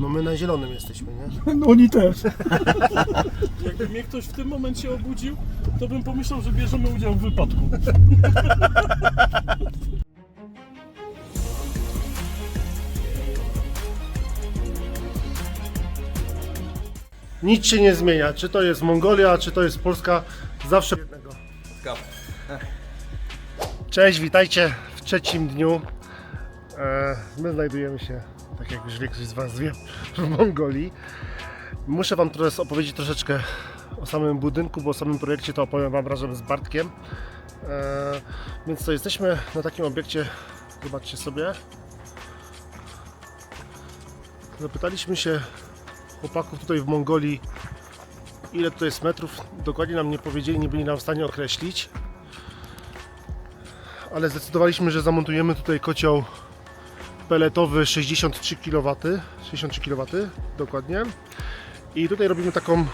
No my na zielonym jesteśmy, nie? No oni też. Jakby mnie ktoś w tym momencie obudził, to bym pomyślał, że bierzemy udział w wypadku. Nic się nie zmienia. Czy to jest Mongolia, czy to jest Polska, zawsze jednego. Cześć, witajcie w trzecim dniu. E, My znajdujemy się, tak jak już większość z Was wie, w Mongolii. Muszę Wam teraz opowiedzieć troszeczkę o samym budynku, bo o samym projekcie to opowiem Wam razem z Bartkiem. E, Więc to jesteśmy na takim obiekcie, zobaczcie sobie. Zapytaliśmy się chłopaków tutaj w Mongolii, ile to jest metrów. Dokładnie nam nie powiedzieli, nie byli nam w stanie określić. Ale zdecydowaliśmy, że zamontujemy tutaj kocioł peletowy 63 kW. 63 kW dokładnie. I tutaj robimy taką,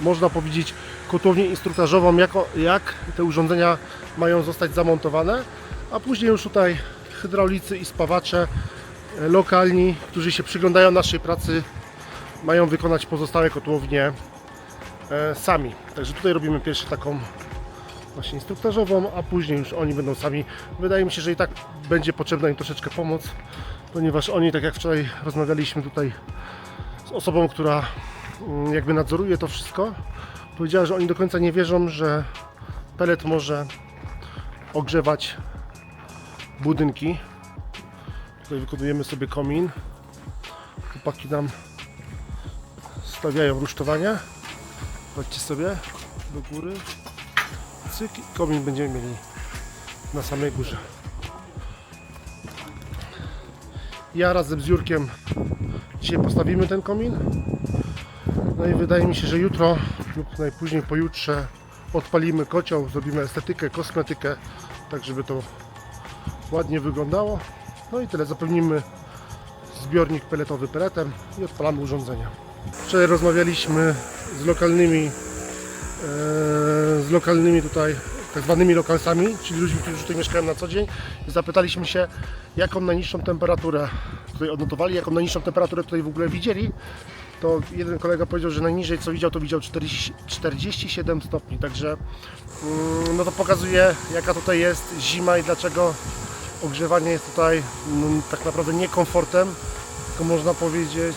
można powiedzieć, kotłownię instruktażową, jako, jak te urządzenia mają zostać zamontowane. A później już tutaj hydraulicy i spawacze e, lokalni, którzy się przyglądają naszej pracy, mają wykonać pozostałe kotłownie e, sami. Także tutaj robimy pierwszą taką właśnie instruktażową, a później już oni będą sami. Wydaje mi się, że i tak będzie potrzebna im troszeczkę pomoc, ponieważ oni, tak jak wczoraj rozmawialiśmy tutaj z osobą, która mm, jakby nadzoruje to wszystko, powiedziała, że oni do końca nie wierzą, że pelet może ogrzewać budynki. Tutaj wykonujemy sobie komin. Chłopaki nam stawiają rusztowania. Patrzcie sobie do góry. Cyk i komin będziemy mieli na samej górze. Ja razem z Jurkiem dzisiaj postawimy ten komin. No i wydaje mi się, że jutro lub najpóźniej pojutrze odpalimy kocioł, zrobimy estetykę, kosmetykę, tak żeby to ładnie wyglądało. No i tyle, zapewnimy zbiornik peletowy peletem i odpalamy urządzenia. Wczoraj rozmawialiśmy z lokalnymi, z lokalnymi tutaj, tak zwanymi lokalsami, czyli ludźmi, którzy tutaj mieszkają na co dzień i zapytaliśmy się, jaką najniższą temperaturę tutaj odnotowali, jaką najniższą temperaturę tutaj w ogóle widzieli. To jeden kolega powiedział, że najniżej co widział, to widział 40, 47 stopni, także mm, no to pokazuje jaka tutaj jest zima i dlaczego ogrzewanie jest tutaj no, tak naprawdę nie komfortem, tylko można powiedzieć,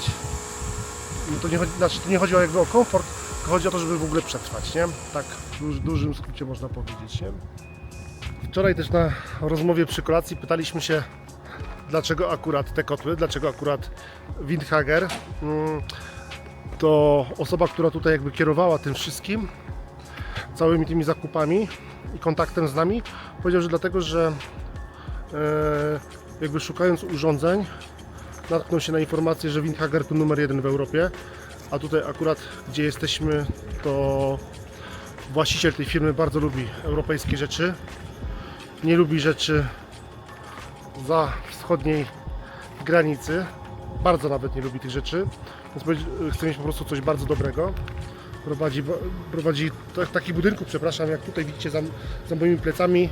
no to nie chodzi, znaczy to nie chodzi jakby o komfort, chodzi o to, żeby w ogóle przetrwać, nie? Tak w duż, dużym skrócie można powiedzieć, nie? Wczoraj też na rozmowie przy kolacji pytaliśmy się, dlaczego akurat te kotły, dlaczego akurat Windhager. Mm, To osoba, która tutaj jakby kierowała tym wszystkim, całymi tymi zakupami i kontaktem z nami, powiedział, że dlatego, że e, jakby szukając urządzeń, natknął się na informację, że Windhager to numer jeden w Europie, a tutaj akurat gdzie jesteśmy, to właściciel tej firmy bardzo lubi europejskie rzeczy. Nie lubi rzeczy za wschodniej granicy. Bardzo nawet nie lubi tych rzeczy. Więc chce mieć po prostu coś bardzo dobrego. Prowadzi, prowadzi tak- taki budynku, przepraszam, jak tutaj widzicie za, za moimi plecami.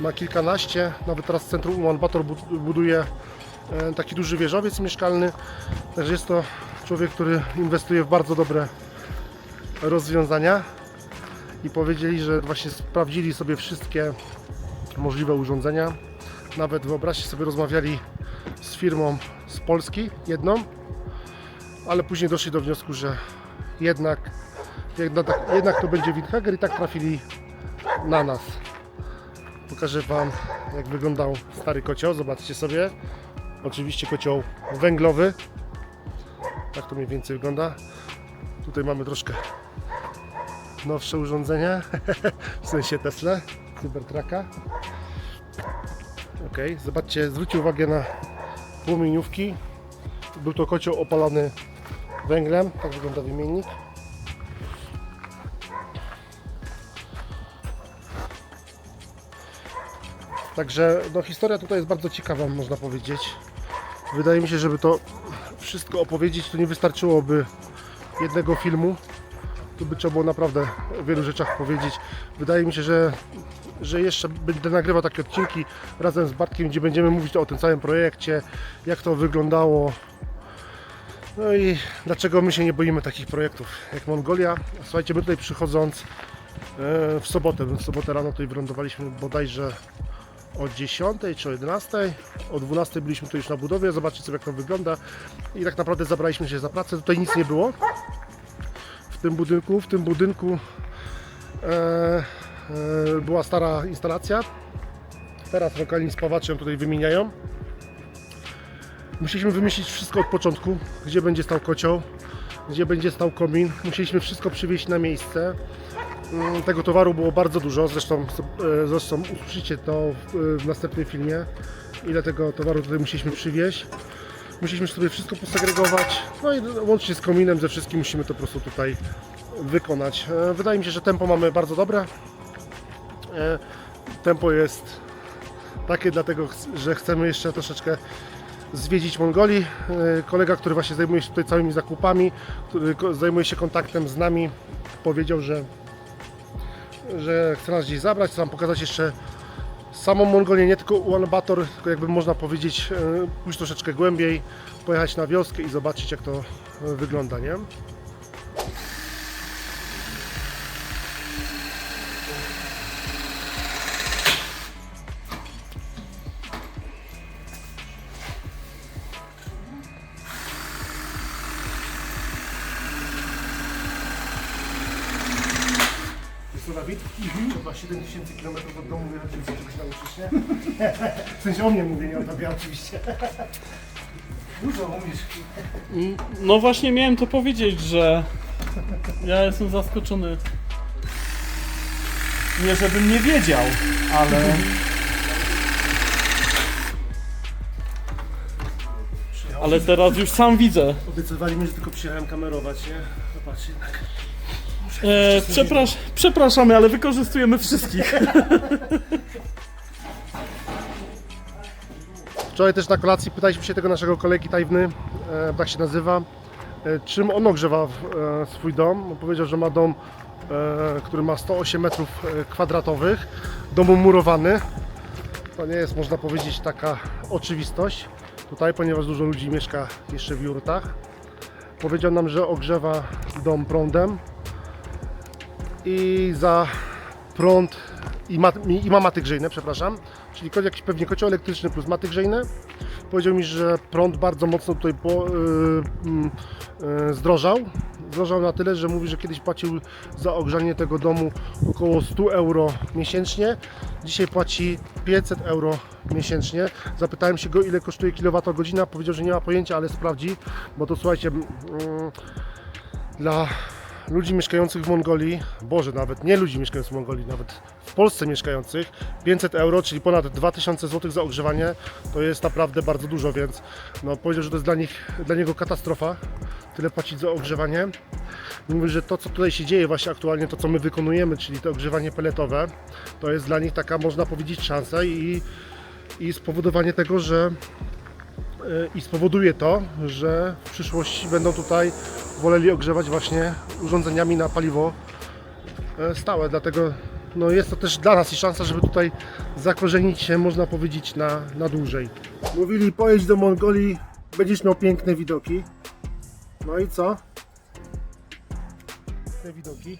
Ma kilkanaście, nawet teraz centrum bud- buduje e, taki duży wieżowiec mieszkalny. Także jest to człowiek, który inwestuje w bardzo dobre rozwiązania. I powiedzieli, że właśnie sprawdzili sobie wszystkie możliwe urządzenia. Nawet wyobraźcie sobie, rozmawiali z firmą z Polski, jedną, ale później doszli do wniosku, że jednak, jednak, jednak to będzie Windhager i tak trafili na nas. Pokażę Wam, jak wyglądał stary kocioł. Zobaczcie sobie. Oczywiście kocioł węglowy. Tak to mniej więcej wygląda. Tutaj mamy troszkę nowsze urządzenia, w sensie Tesla, Cybertrucka. Ok, zobaczcie, zwróćcie uwagę na płomieniówki. Był to kocioł opalany węglem, tak wygląda wymiennik. Także no, historia tutaj jest bardzo ciekawa, można powiedzieć. Wydaje mi się, żeby to wszystko opowiedzieć, to nie wystarczyłoby jednego filmu. Tu by trzeba było naprawdę o wielu rzeczach powiedzieć. Wydaje mi się, że, że jeszcze będę nagrywał takie odcinki razem z Bartkiem, gdzie będziemy mówić o tym całym projekcie, jak to wyglądało, No i dlaczego my się nie boimy takich projektów jak Mongolia? Słuchajcie, my tutaj przychodząc e, w sobotę, w sobotę rano tutaj wylądowaliśmy bodajże o 10 czy o 11. O 12 byliśmy tu już na budowie, zobaczyć sobie jak to wygląda. I tak naprawdę zabraliśmy się za pracę. Tutaj nic nie było w tym budynku. W tym budynku e, e, była stara instalacja. Teraz lokalni spawacze ją tutaj wymieniają. Musieliśmy wymyślić wszystko od początku, gdzie będzie stał kocioł, gdzie będzie stał komin. Musieliśmy wszystko przywieźć na miejsce. Mm, Tego towaru było bardzo dużo, zresztą, e, zresztą usłyszycie to w, w następnym filmie, ile tego towaru tutaj musieliśmy przywieźć. Musieliśmy sobie wszystko posegregować, no i łącznie z kominem, ze wszystkim musimy to po prostu tutaj wykonać. E, Wydaje mi się, że tempo mamy bardzo dobre. E, Tempo jest takie dlatego, że chcemy jeszcze troszeczkę zwiedzić Mongolii. E, Kolega, który właśnie zajmuje się tutaj całymi zakupami, który zajmuje się kontaktem z nami, powiedział, że, że chce nas gdzieś zabrać, chce nam pokazać jeszcze samą Mongolię, nie tylko Ulaanbaatar, tylko jakby można powiedzieć e, pójść troszeczkę głębiej, pojechać na wioskę i zobaczyć jak to e, wygląda, nie? Jest to? Chyba 7000 km od domu żeby się czegoś nauczyć, nie? W sensie o mnie mówię, nie o tobie oczywiście. Dużo umiesz. No właśnie miałem to powiedzieć, że ja jestem zaskoczony. Nie żebym nie wiedział, ale ale teraz już sam widzę. Obiecywali mi, że tylko przyjechałem kamerować, nie? Zobaczcie jednak. E, przeprasz, przepraszamy, ale wykorzystujemy wszystkich. Wczoraj też na kolacji pytaliśmy się tego naszego kolegi Tajwny, e, tak się nazywa, e, czym on ogrzewa w, e, swój dom. On powiedział, że ma dom, e, który ma 108 metrów e, kwadratowych, dom murowany. To nie jest, można powiedzieć, taka oczywistość tutaj, ponieważ dużo ludzi mieszka jeszcze w jurtach. Powiedział nam, że ogrzewa dom prądem i za prąd i, ma, i ma maty grzejne, przepraszam, czyli jakiś pewnie kocioł elektryczny plus maty grzejne. Powiedział mi, że prąd bardzo mocno tutaj po, y, mm, y, zdrożał. Zdrożał na tyle, że mówi, że kiedyś płacił za ogrzanie tego domu około 100 euro miesięcznie. Dzisiaj płaci 500 euro miesięcznie. Zapytałem się go, ile kosztuje kilowatogodzina. Powiedział, że nie ma pojęcia, ale sprawdzi, bo to słuchajcie, mm, dla ludzi mieszkających w Mongolii, Boże, nawet nie ludzi mieszkających w Mongolii, nawet w Polsce mieszkających, 500 euro, czyli ponad 2000 zł za ogrzewanie, to jest naprawdę bardzo dużo, więc no, powiedział, że to jest dla, nich, dla niego katastrofa, tyle płacić za ogrzewanie. Mówi, że to, co tutaj się dzieje właśnie aktualnie, to, co my wykonujemy, czyli to ogrzewanie peletowe, to jest dla nich taka, można powiedzieć, szansa i, i spowodowanie tego, że i spowoduje to, że w przyszłości będą tutaj woleli ogrzewać właśnie urządzeniami na paliwo e, stałe. Dlatego no jest to też dla nas i szansa, żeby tutaj zakorzenić się, można powiedzieć, na, na dłużej. Mówili, pojedź do Mongolii, będziesz miał piękne widoki. No i co? Te widoki.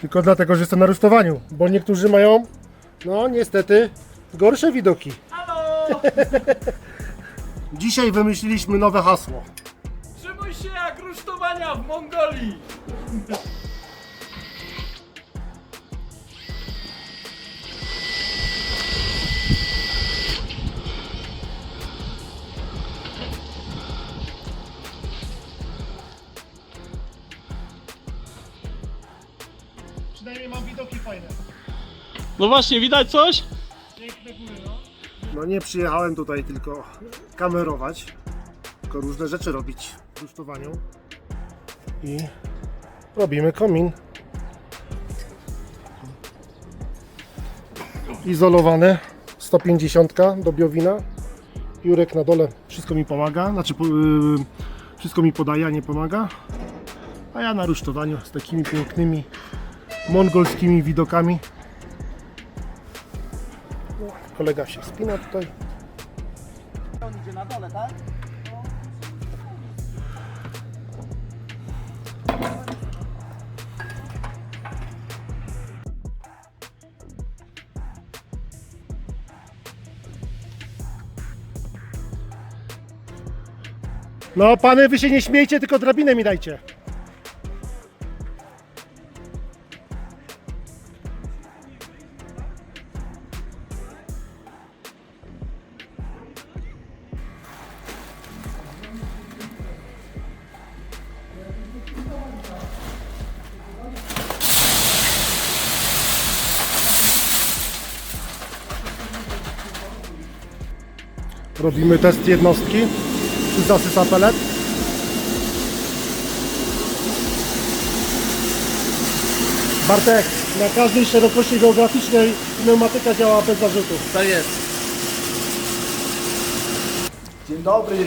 Tylko dlatego, że jestem na rusztowaniu, bo niektórzy mają, no niestety, gorsze widoki. Halo! Dzisiaj wymyśliliśmy nowe hasło. Trzymuj się jak rusztowania w Mongolii! Przynajmniej mam widoki fajne. No właśnie, widać coś? No. Nie przyjechałem tutaj tylko kamerować, tylko różne rzeczy robić w rusztowaniu. I robimy komin. Izolowany, 150 do biowina. Jurek na dole wszystko mi pomaga, znaczy yy, wszystko mi podaje, a nie pomaga. A ja na rusztowaniu z takimi pięknymi mongolskimi widokami. Kolega się spina tutaj. On idzie na dole, tak? No pany, wy się nie śmiejcie, tylko drabinę mi dajcie. Robimy test jednostki. Czy zasysa pelet? Bartek, na każdej szerokości geograficznej pneumatyka działa bez zarzutów. To jest. Dzień dobry.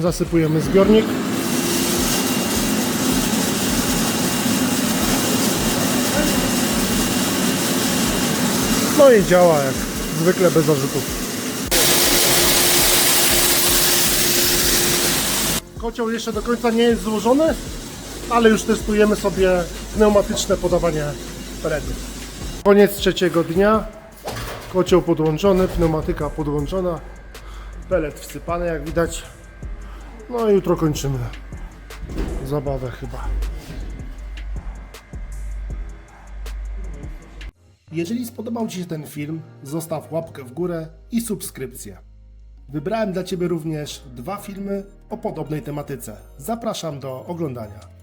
Zasypujemy zbiornik. No i działa jak zwykle bez zarzutów. Kocioł jeszcze do końca nie jest złożony, ale już testujemy sobie pneumatyczne podawanie peletów. Koniec trzeciego dnia. Kocioł podłączony, pneumatyka podłączona, pelet wsypany jak widać. No i jutro kończymy zabawę chyba. Jeżeli spodobał Ci się ten film, zostaw łapkę w górę i subskrypcję. Wybrałem dla Ciebie również dwa filmy o podobnej tematyce. Zapraszam do oglądania.